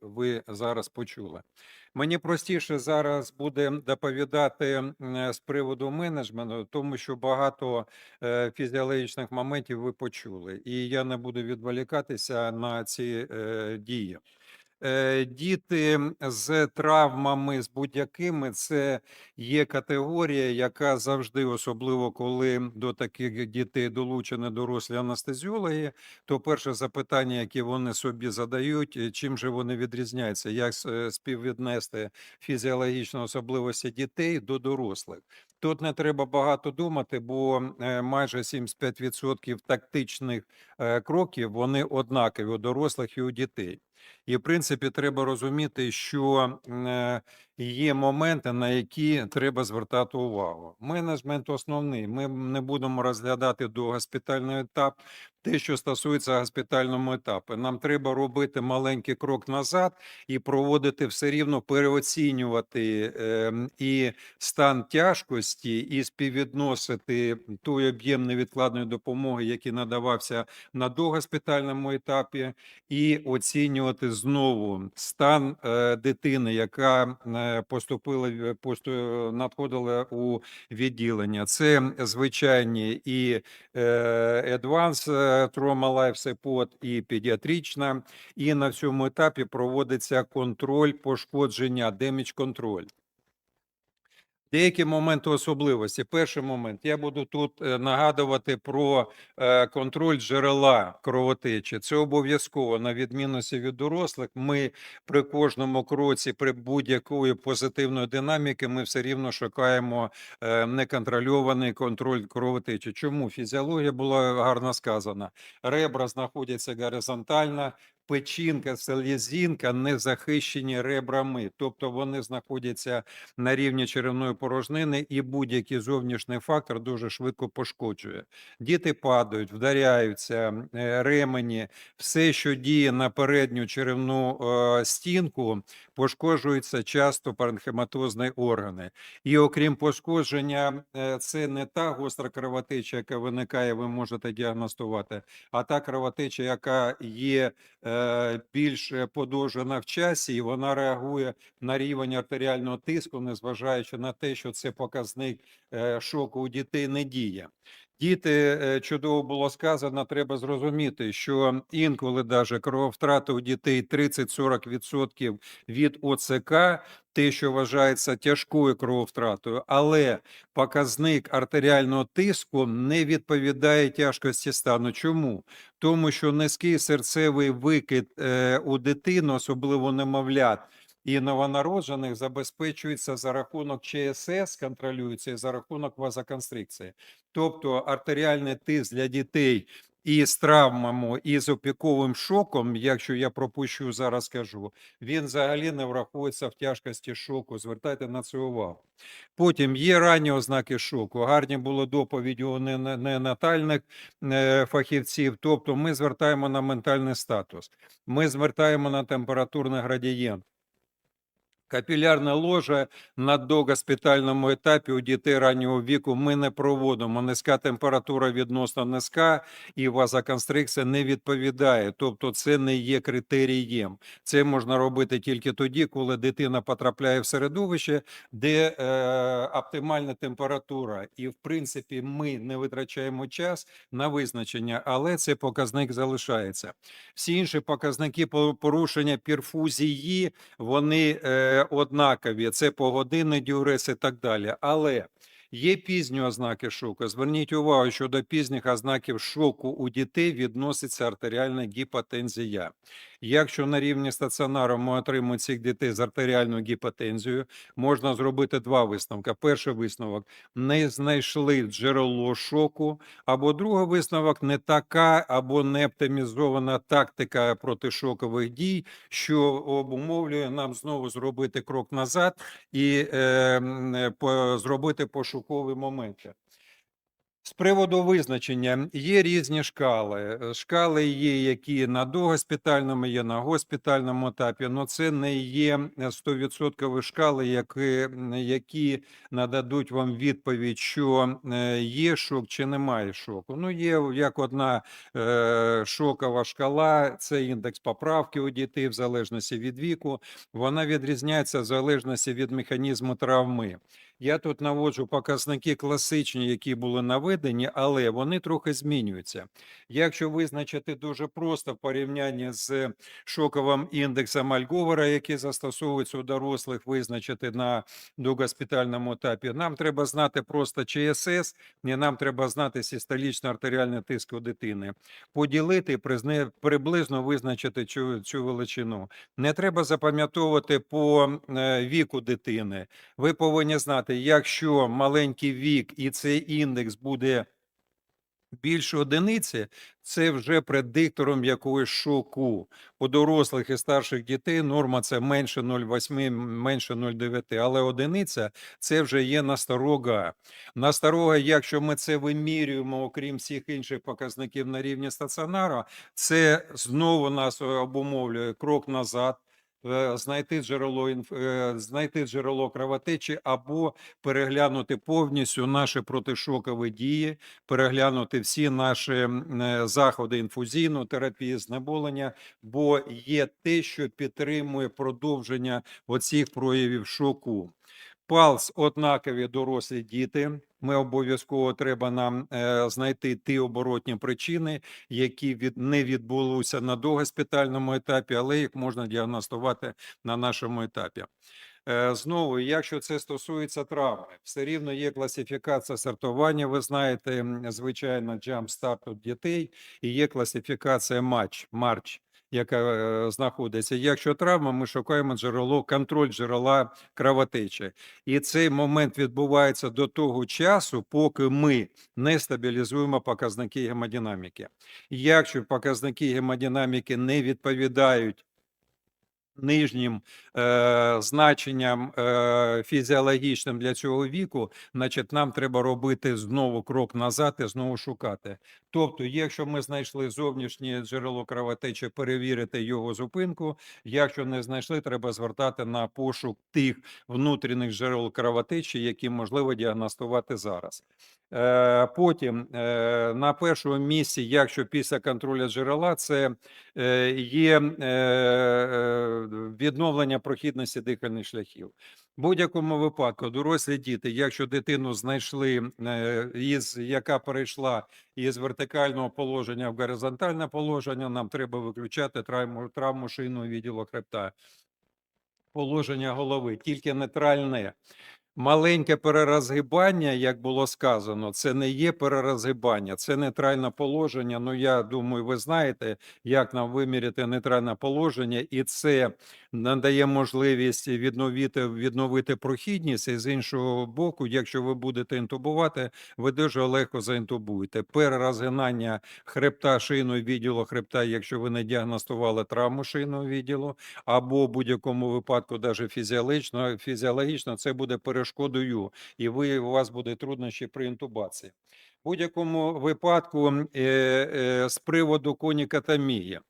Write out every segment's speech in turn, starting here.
ви зараз почули. Мені простіше зараз буде доповідати з приводу менеджменту, тому що багато е, фізіологічних моментів ви почули, і я не буду відволікатися на ці е, дії. Е, Діти з травмами, з будь-якими, це є категорія, яка завжди, особливо коли до таких дітей долучені дорослі анестезіологи, то перше запитання, яке вони собі задають, е, чим же вони відрізняються, як е, співвіднести фізіологічні особливості дітей до дорослих. Тут не треба багато думати, бо майже 75% тактичних кроків вони однакові у дорослих і у дітей. І, в принципі, треба розуміти, що е, є моменти, на які треба звертати увагу. Менеджмент основний. Ми не будемо розглядати до госпітальний етап. Те, що стосується госпітального етапу, нам треба робити маленький крок назад і проводити все рівно переоцінювати ем, і стан тяжкості, і співвідносити той об'єм невідкладної допомоги, який надавався на догоспітальному етапі, і оцінювати знову стан е, дитини, яка е, поступила в- посту- надходила у відділення. Це звичайні і е, Advanced е, Trauma Life Support, і педіатрична. І на цьому етапі проводиться контроль пошкодження, демідж контроль. Деякі моменти особливості. Перший момент я буду тут е, нагадувати про е, контроль джерела кровотечі. Це обов'язково на відмінності від дорослих. Ми при кожному кроці, при будь-якої позитивної динаміки, ми все рівно шукаємо е, неконтрольований контроль кровотечі. Чому фізіологія була гарно сказана? Ребра знаходяться горизонтально. Печінка, селезінка не захищені ребрами, тобто вони знаходяться на рівні черевної порожнини, і будь-який зовнішній фактор дуже швидко пошкоджує. Діти падають, вдаряються, е, ремені, все, що діє на передню черевну е, стінку, пошкоджуються часто паренхематозні органи. І окрім пошкодження, е, це не та гостра кровотеча, яка виникає, ви можете діагностувати, а та кровотеча, яка є більш е, подовжена в часі, і вона реагує на рівень артеріального тиску, незважаючи на те, що це показник е, шоку у дітей не діє. Діти, е, чудово було сказано, треба зрозуміти, що інколи даже крововтрата у дітей 30-40% від ОЦК, те, що вважається тяжкою крововтратою, але показник артеріального тиску не відповідає тяжкості стану. Чому? Тому що низький серцевий викид е, у дитину, особливо немовлят, і новонароджених забезпечується за рахунок ЧСС, контролюється за рахунок вазоконстрикції. Тобто артеріальний тиск для дітей і з травмами, і з опіковим шоком, якщо я пропущу зараз скажу, він взагалі не враховується в тяжкості шоку. Звертайте на це увагу. Потім є ранні ознаки шоку. Гарні було доповіді у не- неонатальних е, фахівців. Тобто ми звертаємо на ментальний статус, ми звертаємо на температурний градієнт. Капілярне ложе на догоспітальному етапі у дітей раннього віку ми не проводимо. Низька температура відносно низька і вазоконстрикція не відповідає. Тобто, це не є критерієм. Це можна робити тільки тоді, коли дитина потрапляє в середовище, де е, оптимальна температура. І в принципі, ми не витрачаємо час на визначення, але цей показник залишається. Всі інші показники порушення перфузії вони е, однакові. Це погодинний дюрес і так далі. Але є пізні ознаки шоку. Зверніть увагу, що до пізніх ознаків шоку у дітей відноситься артеріальна гіпотензія. Якщо на рівні стаціонару ми отримуємо цих дітей з артеріальною гіпотензією, можна зробити два висновки. Перший висновок не знайшли джерело шоку, або другий висновок не така або не оптимізована тактика протишокових дій, що обумовлює нам знову зробити крок назад і е, е, по, зробити пошукові моменти. З приводу визначення є різні шкали. Е, Шкали є, які на догоспітальному, є на госпітальному етапі, але це не є 100% шкали, які, які нададуть вам відповідь, що е, є шок чи немає шоку. Ну, є як одна е, шокова шкала, це індекс поправки у дітей в залежності від віку. Вона відрізняється в залежності від механізму травми. Я тут наводжу показники класичні, які були наведені, але вони трохи змінюються. Якщо визначити дуже просто в порівнянні з шоковим індексом Альговера, який застосовується у дорослих, визначити на догоспітальному етапі, нам треба знати просто ЧСС, і нам треба знати систолічний артеріальний тиск у дитини, поділити приблизно визначити цю, цю величину. Не треба запам'ятовувати по е, віку дитини. Ви повинні знати, якщо маленький вік і цей індекс буде більше одиниці, це вже предиктором якогось шоку. У дорослих і старших дітей норма це менше 0,8, менше 0,9, але одиниця це вже є насторога. Насторога, якщо ми це вимірюємо, окрім всіх інших показників на рівні стаціонару, це знову нас обумовлює крок назад. Е, Знайти джерело е, знайти джерело кровотечі або переглянути повністю наші протишокові дії, переглянути всі наші е, заходи інфузійної терапії, знеболення, бо є те, що підтримує продовження оцих проявів шоку. Палс однакові дорослі діти. Ми обов'язково треба нам е, знайти ті оборотні причини, які від не відбулися на догоспітальному етапі, але їх можна діагностувати на нашому етапі. Е, Знову, якщо це стосується травми, все рівно є класифікація сортування. Ви знаєте, звичайно, Jumpstart у дітей, і є класифікація матч, марч, яка е, знаходиться. Якщо травма, ми шукаємо джерело, контроль джерела кровотечі. І цей момент відбувається до того часу, поки ми не стабілізуємо показники гемодинаміки. Якщо показники гемодинаміки не відповідають нижнім е, значенням е, фізіологічним для цього віку, значить нам треба робити знову крок назад і знову шукати. Тобто, якщо ми знайшли зовнішнє джерело кровотечі, перевірити його зупинку. Якщо не знайшли, треба звертати на пошук тих внутрішніх джерел кровотечі, які можливо діагностувати зараз. Е, Потім е, на першому місці, якщо після контролю джерела, це е, є відновлення прохідності дихальних шляхів. В будь-якому випадку дорослі діти, якщо дитину знайшли, е, із яка перейшла із вертикального положення в горизонтальне положення, нам треба виключати травму, травму шийного відділу хребта. Положення голови, тільки нейтральне. Маленьке перерозгибання, як було сказано, це не є перерозгибання, це нейтральне положення. Ну, я думаю, ви знаєте, як нам виміряти нейтральне положення, і це надає можливість відновити, відновити прохідність. І з іншого боку, якщо ви будете інтубувати, ви дуже легко заінтубуєте. Перерозгинання хребта, шийного відділу хребта, якщо ви не діагностували травму шийного відділу, або в будь-якому випадку, навіть фізіологічно, фізіологічно це буде перешкодою, і ви у вас буде труднощі при інтубації. В будь-якому випадку е, е, з приводу конікатомії.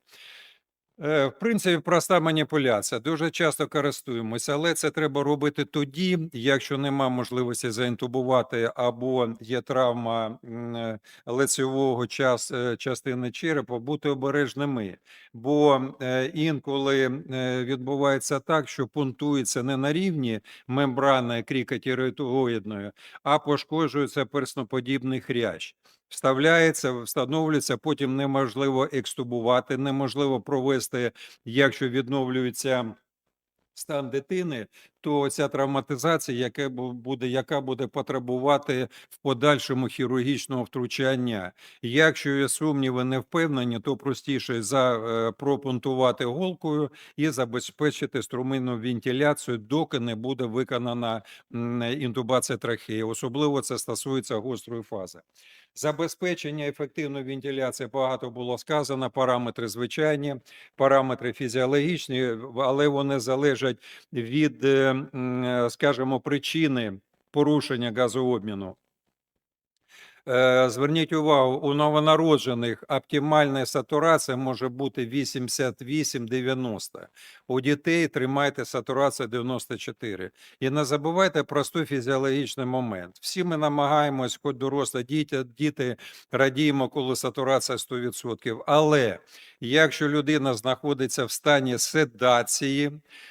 Е, В принципі, проста маніпуляція. Дуже часто користуємося, але це треба робити тоді, якщо нема можливості заінтубувати або є травма е, лицевого час, е, частини черепа, бути обережними. Бо інколи відбувається так, що пунктується не на рівні мембрани крікотіреоїдної, а пошкоджується персноподібний хрящ. Вставляється, встановлюється, потім неможливо екстубувати, неможливо провести, якщо відновлюється стан дитини, то ця травматизація, яка буде, яка буде потребувати в подальшому хірургічного втручання. Якщо є сумніви, не впевнені, то простіше запропунтувати голкою і забезпечити струминну вентиляцію, доки не буде виконана інтубація трахеї. Особливо це стосується гострої фази. Забезпечення ефективної вентиляції багато було сказано. Параметри звичайні, параметри фізіологічні, але вони залежать від, е, скажімо, причини порушення газообміну. Е, Зверніть увагу, у новонароджених оптимальна сатурація може бути 88-90. У дітей тримайте сатурацію 94. І не забувайте простий фізіологічний момент. Всі ми намагаємось, хоч дорослі діти, діти радіємо, коли сатурація 100%. Але якщо людина знаходиться в стані седації,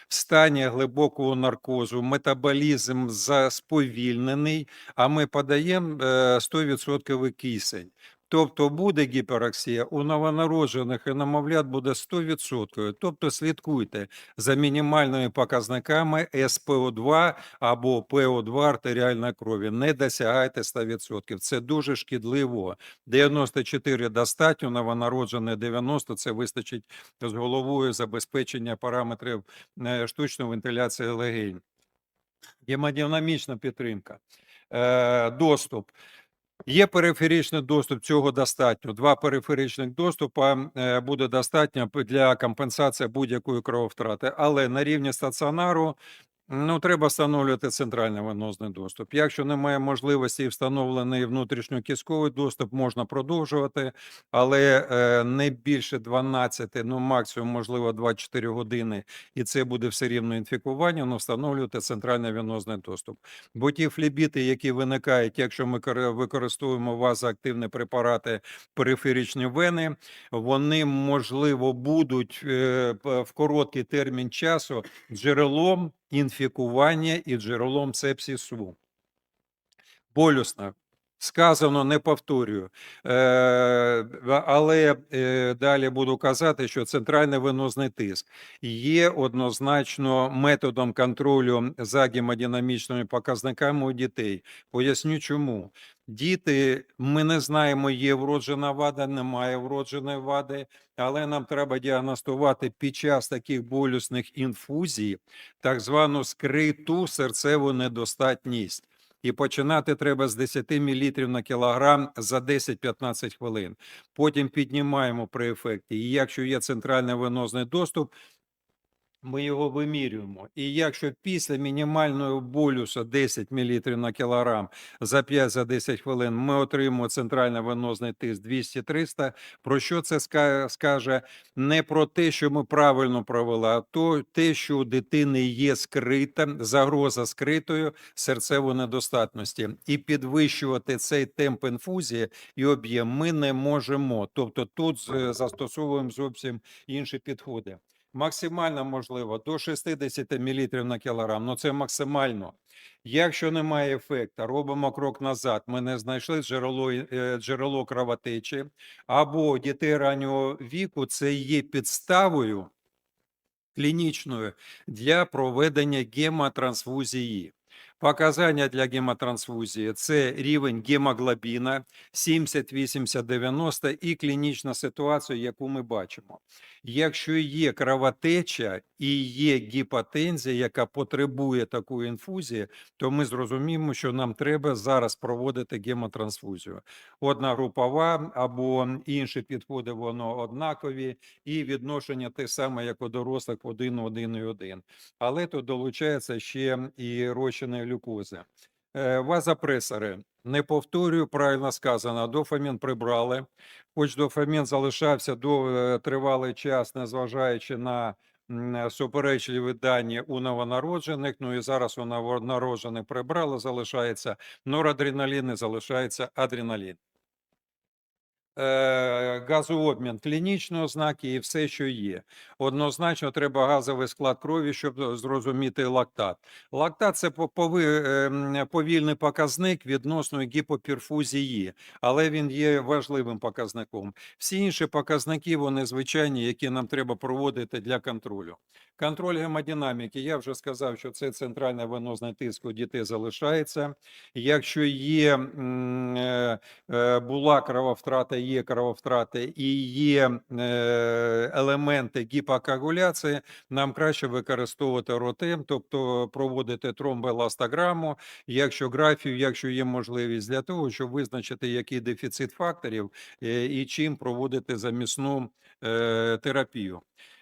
в стані глибокого наркозу, метаболізм за- сповільнений, а ми подаємо е, 100% кисень. Тобто буде гіпероксія, у новонароджених і немовлят буде 100%. Тобто слідкуйте за мінімальними показниками СПО2 або ПО2 артеріальної крові. Не досягайте 100%. Це дуже шкідливо. 94 достатньо, новонароджене 90 – це вистачить з головою забезпечення параметрів е, штучної вентиляції легень. Гемодинамічна підтримка. Е, Доступ. Є периферичний доступ, цього достатньо. Два периферичних доступа е, буде достатньо для компенсації будь-якої крововтрати. Але на рівні стаціонару ну, треба встановлювати центральний венозний доступ. Якщо немає можливості встановлений внутрішньокістковий доступ, можна продовжувати, але е, не більше 12, ну максимум, можливо, 24 години, і це буде все рівно інфікування, ну встановлювати центральний венозний доступ. Бо ті флібіти, які виникають, якщо ми кори- використовуємо вазоактивні препарати периферичні вени, вони можливо будуть е, в короткий термін часу джерелом інфікування і джерелом сепсису. Болюсно. Сказано, не повторюю. Е, але е, далі буду казати, що центральний венозний тиск є однозначно методом контролю за гемодинамічними показниками у дітей. Поясню чому. Діти, ми не знаємо, є вроджена вада, немає вродженої вади, але нам треба діагностувати під час таких болісних інфузій так звану скриту серцеву недостатність. І починати треба з 10 мл на кілограм за 10-15 хвилин. Потім піднімаємо при ефекті. І якщо є центральний венозний доступ, ми його вимірюємо. І якщо після мінімального болюса 10 мл на кілограм за 5-10 хвилин ми отримуємо центральний венозний тиск 200-300, про що це ска- скаже? Не про те, що ми правильно провели, а то те, що у дитини є скрита загроза скритою серцевої недостатності. І підвищувати цей темп інфузії і об'єм ми не можемо. Тобто тут застосовуємо зовсім інші підходи. Максимально можливо до 60 мл на кілограм, ну це максимально. Якщо немає ефекту, робимо крок назад. Ми не знайшли джерело, е, джерело кровотечі, або дітей раннього віку це є підставою клінічною для проведення гемотрансфузії. Показання для гемотрансфузії – це рівень гемоглобіна 70, 80, 90 і клінічна ситуація, яку ми бачимо. Якщо є кровотеча і є гіпотензія, яка потребує такої інфузії, то ми зрозуміємо, що нам треба зараз проводити гемотрансфузію. Одна групова або інші підходи, воно однакові, і відношення те саме, як у дорослих 1, 1 і 1. Але тут долучається ще і розчини глюкози. Е, Вазопресори. Не повторюю, правильно сказано, дофамін прибрали. Хоч дофамін залишався до е, тривалий час, незважаючи на суперечливі дані у новонароджених. Ну і зараз у новонароджених прибрали, залишається норадреналін і залишається адреналін. Е, Газообмін, клінічні ознаки і все, що є. Однозначно, треба газовий склад крові, щоб зрозуміти лактат. Лактат це ем, повільний показник відносно гіпоперфузії, але він є важливим показником. Всі інші показники, вони звичайні, які нам треба проводити для контролю. Контроль гемодинаміки, я вже сказав, що це центральний венозний тиск у дітей залишається. Якщо є е, е, була крововтрата, є крововтрати і є е, елементи гіпокоагуляції, нам краще використовувати ротем, тобто проводити тромбоеластограму, якщо графію, якщо є можливість для того, щоб визначити, який дефіцит факторів е, і чим проводити замісну е, терапію.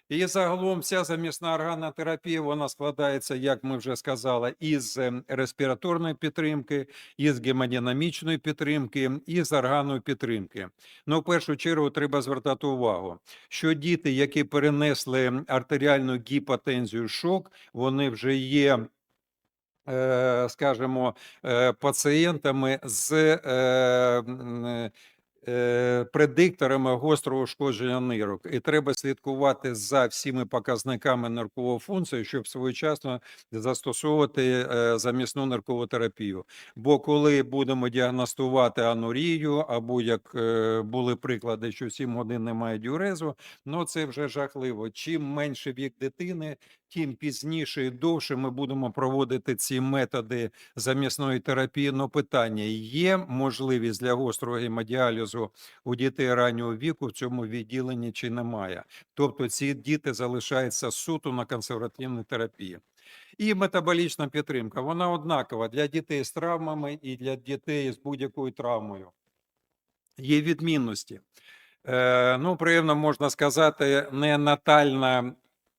І загалом вся замісна органна терапія вона складається, як ми вже сказали, із ем, респіраторної підтримки, із гемодинамічної підтримки, і з органної підтримки. Ну, в першу чергу, треба звертати увагу, що діти, які перенесли артеріальну гіпотензію, шок, вони вже є. е, Скажімо, е, пацієнтами з е, предикторами гострого ушкодження нирок, і треба слідкувати за всіми показниками ниркової функції, щоб своєчасно застосовувати е, замісну ниркову терапію. Бо коли будемо діагностувати анурію, або як е, були приклади, що 7 годин немає дюрезу, ну це вже жахливо. Чим менше вік дитини, тим пізніше і довше ми будемо проводити ці методи замісної терапії. Ну, питання є можливість для гострого гемодіалізу у дітей раннього віку в цьому відділенні чи немає. Тобто ці діти залишаються суто на консервативній терапії. І метаболічна підтримка, вона однакова для дітей з травмами і для дітей з будь-якою травмою. Є відмінності. Е, ну, приємно можна сказати, неонатальна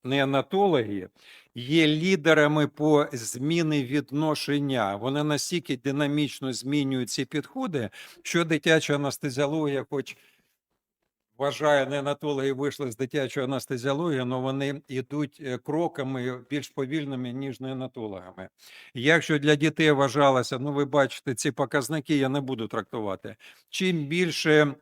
неонатологи є лідерами по зміни відношення. Вони настільки динамічно змінюють ці підходи, що дитяча анестезіологія, хоч вважає, неонатологи вийшли з дитячої анестезіології, але вони йдуть е, кроками більш повільними, ніж неонатологами. Якщо для дітей вважалося, ну ви бачите, ці показники я не буду трактувати. Чим більше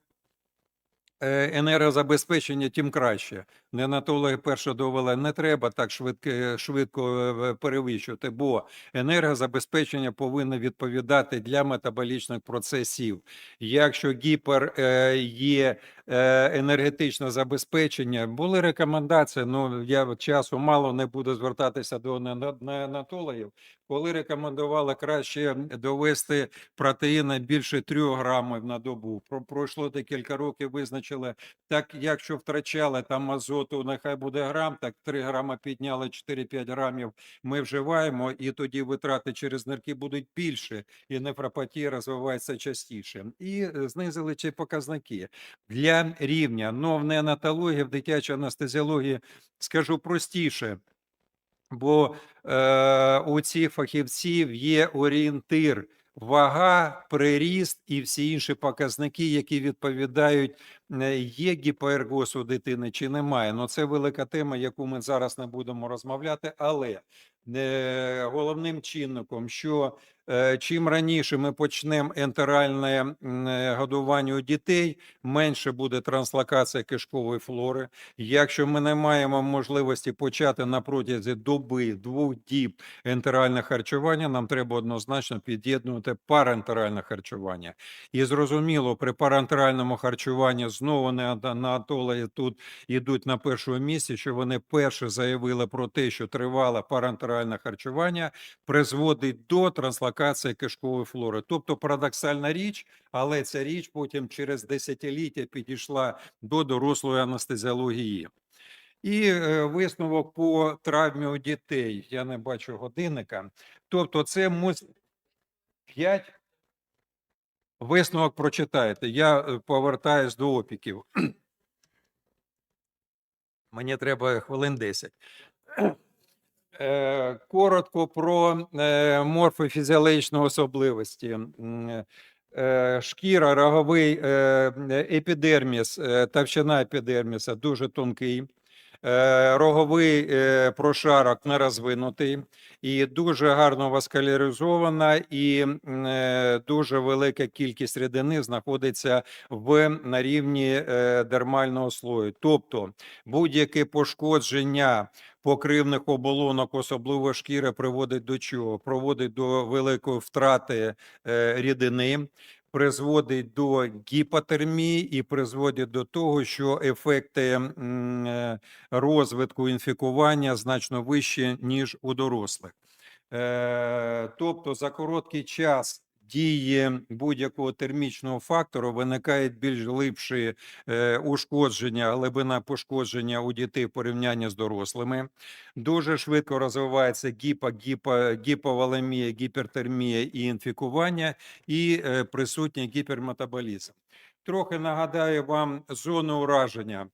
енергозабезпечення, тим краще. Неонатологи перше довели, не треба так швидко, швидко е, перевищувати, бо енергозабезпечення повинно відповідати для метаболічних процесів. Якщо гіпер е, є е, енергетичне забезпечення, були рекомендації, ну я часу мало не буду звертатися до неона- неонатологів, коли рекомендували краще довести протеїна більше 3 грамів на добу. Пройшло декілька років, визначили, так якщо втрачали там азоту, нехай буде грам, так 3 грама підняли 4-5 грамів. Ми вживаємо, і тоді витрати через нирки будуть більше, і нефропатія розвивається частіше. І е, знизили ці показники для рівня. Но в неонатології, в дитячій анестезіології скажу простіше. Бо е, у цих фахівців є орієнтир, вага, приріст і всі інші показники, які відповідають, є гіпоергоз у дитини чи немає. Ну це велика тема, яку ми зараз не будемо розмовляти. Але е, головним чинником, що чим раніше ми почнемо ентеральне е, годування у дітей, менше буде транслокація кишкової флори. Якщо ми не маємо можливості почати на протязі доби двох діб ентеральне харчування, нам треба однозначно під'єднувати парентеральне харчування. І зрозуміло, при парентеральному харчуванні знову не неонатологи тут йдуть на першому місці, що вони перше заявили про те, що тривале парентеральне харчування призводить до транслокації кишкової флори. Тобто парадоксальна річ, але ця річ потім через десятиліття підійшла до дорослої анестезіології. І е, висновок по травмі у дітей. Я не бачу годинника. Тобто, це мус... 5. Висновок прочитайте. Я е, повертаюсь до опіків. Мені треба хвилин 10. Е, Коротко про е, морфофізіологічні особливості. Е, Шкіра, роговий епідерміс, товщина епідерміса дуже тонкий. Роговий прошарок не розвинутий і дуже гарно васкуляризована, і дуже велика кількість рідини знаходиться в на рівні дермального слою. Тобто будь-яке пошкодження покривних оболонок, особливо шкіри, приводить до чого? Проводить до великої втрати е, рідини. Призводить до гіпотермії і призводить до того, що ефекти е, розвитку інфікування значно вищі, ніж у дорослих. Е, Тобто за короткий час дії будь-якого термічного фактору виникають більш глибші е, ушкодження, глибина пошкодження у дітей в порівнянні з дорослими. Дуже швидко розвивається гіпо, гіпо, гіповолемія, гіпертермія і інфікування, і е, присутній гіперметаболізм. Трохи нагадаю вам зону ураження.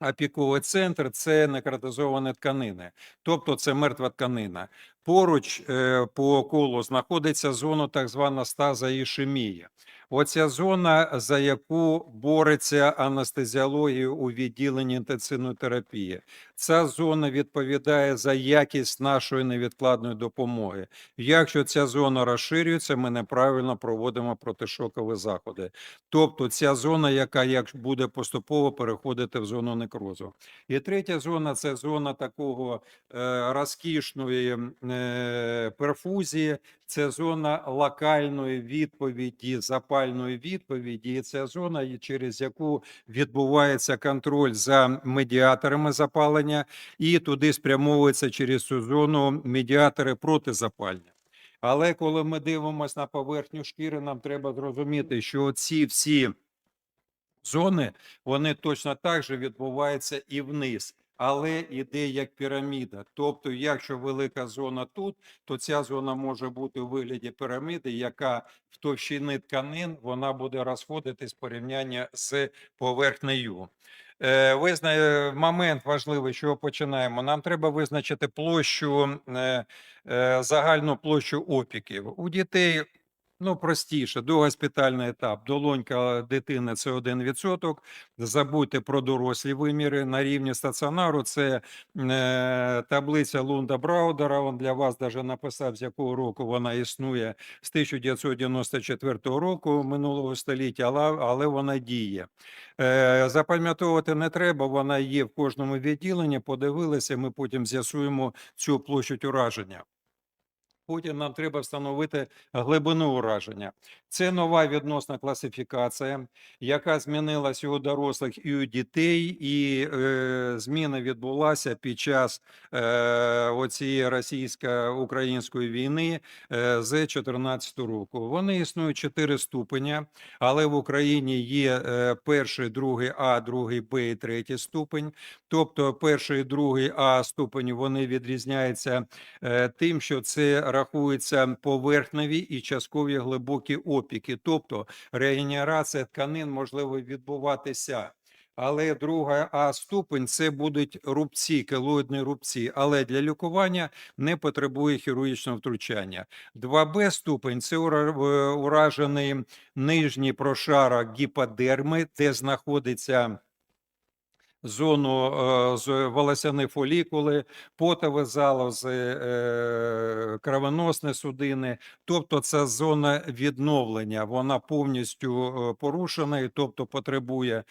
Опіковий центр це некротизовані тканини, тобто це мертва тканина. Поруч е, по колу знаходиться зона так звана стаза ішемії. Оця зона, за яку бореться анестезіологія у відділенні інтенсивної терапії. Ця зона відповідає за якість нашої невідкладної допомоги. Якщо ця зона розширюється, ми неправильно проводимо протишокові заходи. Тобто ця зона, яка як буде поступово переходити в зону некрозу. І третя зона це зона такого е, розкішної е, перфузії, це зона локальної відповіді, запальної відповіді, і це зона, через яку відбувається контроль за медіаторами запалення, і туди спрямовуються через цю зону медіатори протизапальні. Але коли ми дивимося на поверхню шкіри, нам треба зрозуміти, що ці всі зони, вони точно так же відбуваються і вниз, але іде як піраміда. Тобто, якщо велика зона тут, то ця зона може бути у вигляді піраміди, яка в товщини тканин вона буде розходитись порівняння з поверхнею. Е, Визна... Момент важливий, чого починаємо. Нам треба визначити площу, е, е, загальну площу опіків. У дітей Ну, простіше, догоспітальний етап. Долонька дитини це 1%. Забудьте про дорослі виміри. На рівні стаціонару це е, таблиця Лунда Браудера. Він для вас даже написав, з якого року вона існує з 1994 року минулого століття, але, але вона діє. Е, запам'ятовувати не треба, вона є в кожному відділенні. Подивилися, ми потім з'ясуємо цю площадь ураження. Потім нам треба встановити глибину ураження. Це нова відносна класифікація, яка змінилася у дорослих і у дітей, і е, зміна відбулася під час е, оцієї російсько-української війни е, з 2014 року. Вони існують чотири ступеня, але в Україні є е, перший, другий А, другий Б і третій ступень. Тобто, перший другий А ступені вони відрізняються е, тим, що це рахуються поверхневі і часткові глибокі опіки, тобто регенерація тканин можливо відбуватися. Але друга А ступень це будуть рубці, келоїдні рубці, але для лікування не потребує хірургічного втручання. 2Б ступень це ура- уражений нижній прошарок гіподерми, де знаходиться зону е, з волосяні фолікули, потові залози, е, кровоносні судини. Тобто це зона відновлення. Вона повністю е, порушена, і тобто потребує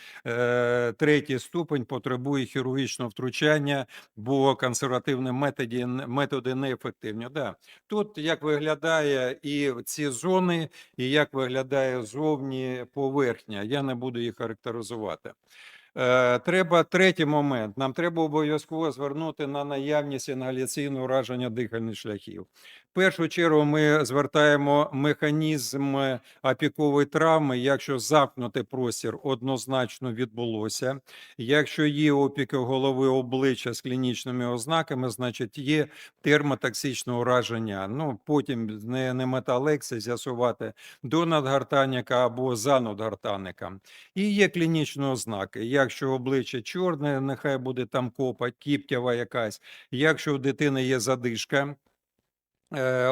третій ступень, потребує хірургічного втручання, бо консервативні методи, методи неефективні. Да. Тут як виглядає і ці зони, і як виглядає зовні поверхня. Я не буду їх характеризувати. Е, Треба третій момент. Нам треба обов'язково звернути на наявність інгаляційного ураження дихальних шляхів. Першу чергу ми звертаємо механізм опікової травми, якщо замкнутий простір однозначно відбулося. Якщо є опіки голови обличчя з клінічними ознаками, значить є термотоксичне ураження. Ну потім не, не мета лекції з'ясувати до надгортанника або за надгортанником. І є клінічні ознаки. Якщо обличчя чорне, нехай буде там копа, кіптява якась. Якщо у дитини є задишка, е,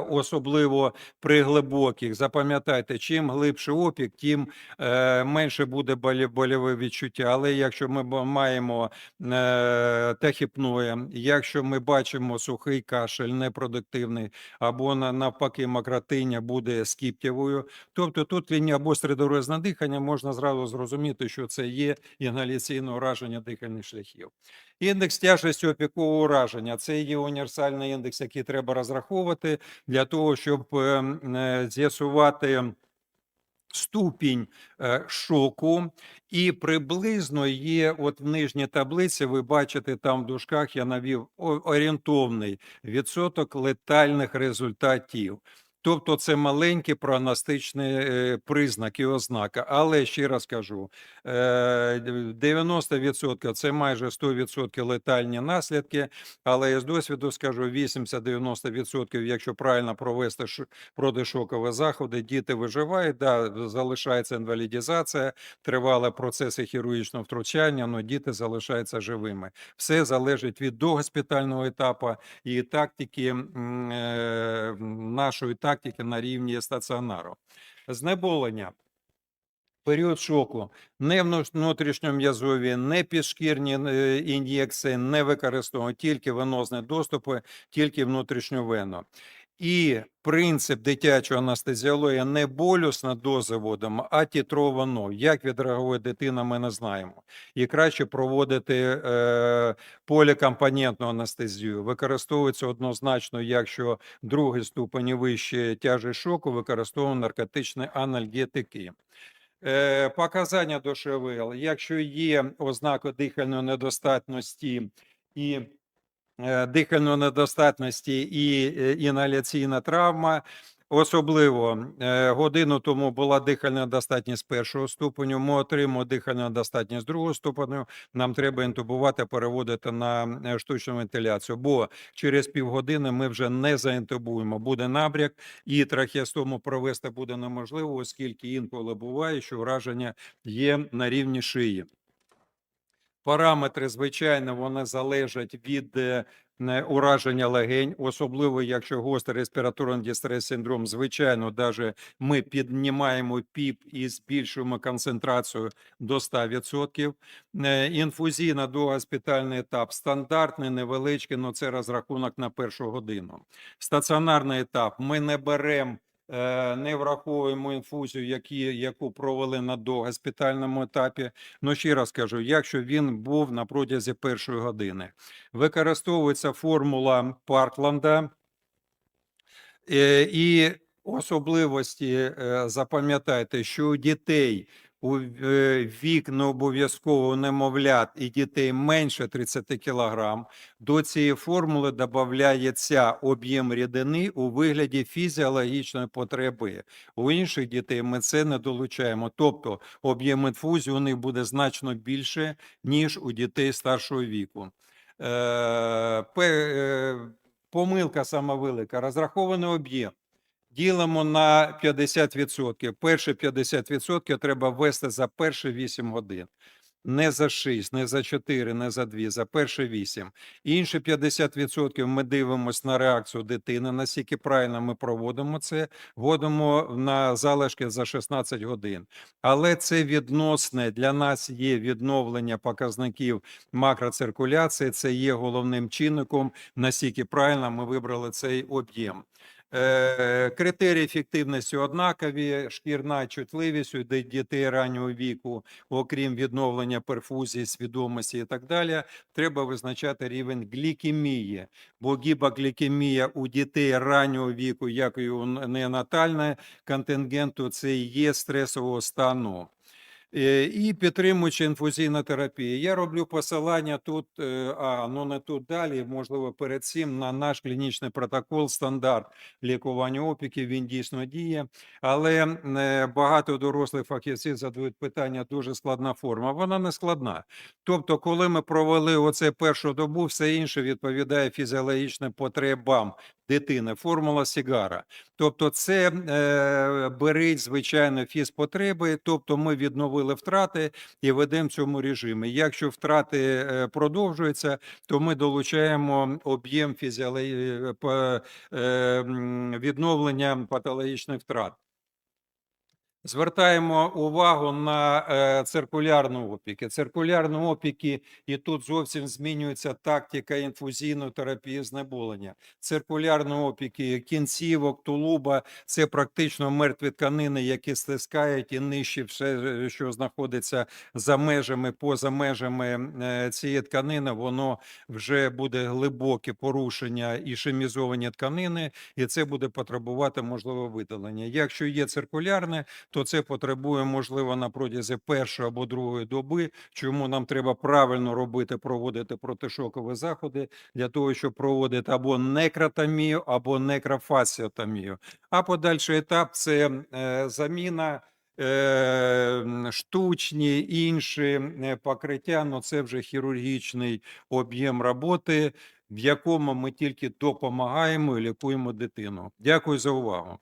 особливо при глибоких, запам'ятайте, чим глибший опік, тим е, менше буде болі- больове відчуття. Але якщо ми маємо е, якщо ми бачимо сухий кашель, непродуктивний, або навпаки макротиня буде скіптєвою, Тобто тут лінія або середорозне дихання можна зразу зрозуміти, що це є інгаляційне ураження дихальних шляхів. Індекс тяжкості опікового ураження це є універсальний індекс, який треба розраховувати для того, щоб е, е, з'ясувати. Ступінь е, шоку, і приблизно є, от в нижній таблиці, ви бачите, там в дужках я навів орієнтовний відсоток летальних результатів. Тобто це маленькі прогностичні е, признаки, ознака. Але ще раз кажу, е, 90% це майже 100% летальні наслідки, але я з досвіду скажу 80-90%, якщо правильно провести протишокові заходи, діти виживають, да, залишається інвалідізація, тривали процеси хірургічного втручання, але діти залишаються живими. Все залежить від догоспітального етапу і тактики е, нашої тактики на рівні стаціонару. Знеболення. Період шоку не внутрішньом'язові, не підшкірні е, ін'єкції не використовують, тільки венозні доступи, тільки внутрішньовенно. І принцип дитячої анестезіології не болюсна доза вводимо, а тітровано. Як відреагує дитина, ми не знаємо. І краще проводити е, полікомпонентну анестезію. Використовується однозначно, якщо другий ступень вище тяжість шоку, використовуємо наркотичні анальгетики. Е, Показання до ШВЛ. Якщо є ознаки дихальної недостатності і дихальної недостатності і е, інгаляційна травма, особливо е, годину тому була дихальна недостатність першого ступеню, ми отримали дихальну недостатність другого ступеню, нам треба інтубувати, переводити на е, штучну вентиляцію, бо через півгодини ми вже не заінтубуємо, буде набряк, і трахеостому провести буде неможливо, оскільки інколи буває, що враження є на рівні шиї. Параметри, звичайно, вони залежать від е, ураження легень, особливо якщо гострий респіраторний дистрес синдром. Звичайно, даже ми піднімаємо ПІП і збільшуємо концентрацію до 100%. Е, Інфузійна догоспітальний етап стандартний, невеличкий, але це розрахунок на першу годину. Стаціонарний етап ми не беремо. Е, Не враховуємо інфузію, які, яку провели на догоспітальному етапі. Ну, ще раз кажу, якщо він був на протязі першої години, використовується формула Паркланда е, і особливості е, запам'ятайте, що у дітей вік не обов'язково немовлят і дітей менше 30 кг, до цієї формули додається об'єм рідини у вигляді фізіологічної потреби. У інших дітей ми це не долучаємо. Тобто об'єм інфузії у них буде значно більше, ніж у дітей старшого віку. Е, е, Помилка сама велика. Розрахований об'єм. Ділимо на 50%. Перші 50% треба ввести за перші 8 годин. Не за 6, не за 4, не за 2, за перші 8. Інші 50% ми дивимося на реакцію дитини, наскільки правильно ми проводимо це, годимо на залишки за 16 годин. Але це відносне для нас є відновлення показників макроциркуляції, це є головним чинником, наскільки правильно ми вибрали цей об'єм. Е, Критерії ефективності однакові, шкірна чутливість у дітей раннього віку, окрім відновлення перфузії, свідомості і так далі, треба визначати рівень глікемії, бо гіпоглікемія у дітей раннього віку, як і у н- неонатального контингенту, це є стресового стану. І підтримуючи інфузійна терапія. Я роблю посилання тут, е, а ну не тут далі, можливо, перед цим на наш клінічний протокол, стандарт лікування опіків. Він дійсно діє, але е, багато дорослих фахівців задають питання. Дуже складна форма. Вона не складна. Тобто, коли ми провели оце першу добу, все інше відповідає фізіологічним потребам дитини. Формула Сігара. Тобто, це е, берить звичайно фізпотреби, тобто ми відновили втрати і ведемо в цьому режимі. Якщо втрати е, продовжуються, то ми долучаємо об'єм фізіології е, м, відновлення патологічних втрат. Звертаємо увагу на е, циркулярні опіки. Циркулярні опіки, і тут зовсім змінюється тактика інфузійної терапії знеболення. Циркулярні опіки кінцівок, тулуба це практично мертві тканини, які стискають і нищать все, що знаходиться за межами, поза межами е, цієї тканини. Воно вже буде глибоке порушення ішемізовані тканини, і це буде потребувати можливо видалення. Якщо є циркулярне, то це потребує, можливо, на протязі першої або другої доби, чому нам треба правильно робити, проводити протишокові заходи для того, щоб проводити або некротомію, або некрофасіотомію. А подальший етап це е, заміна е, штучні інші е, покриття, ну це вже хірургічний об'єм роботи, в якому ми тільки допомагаємо і лікуємо дитину. Дякую за увагу.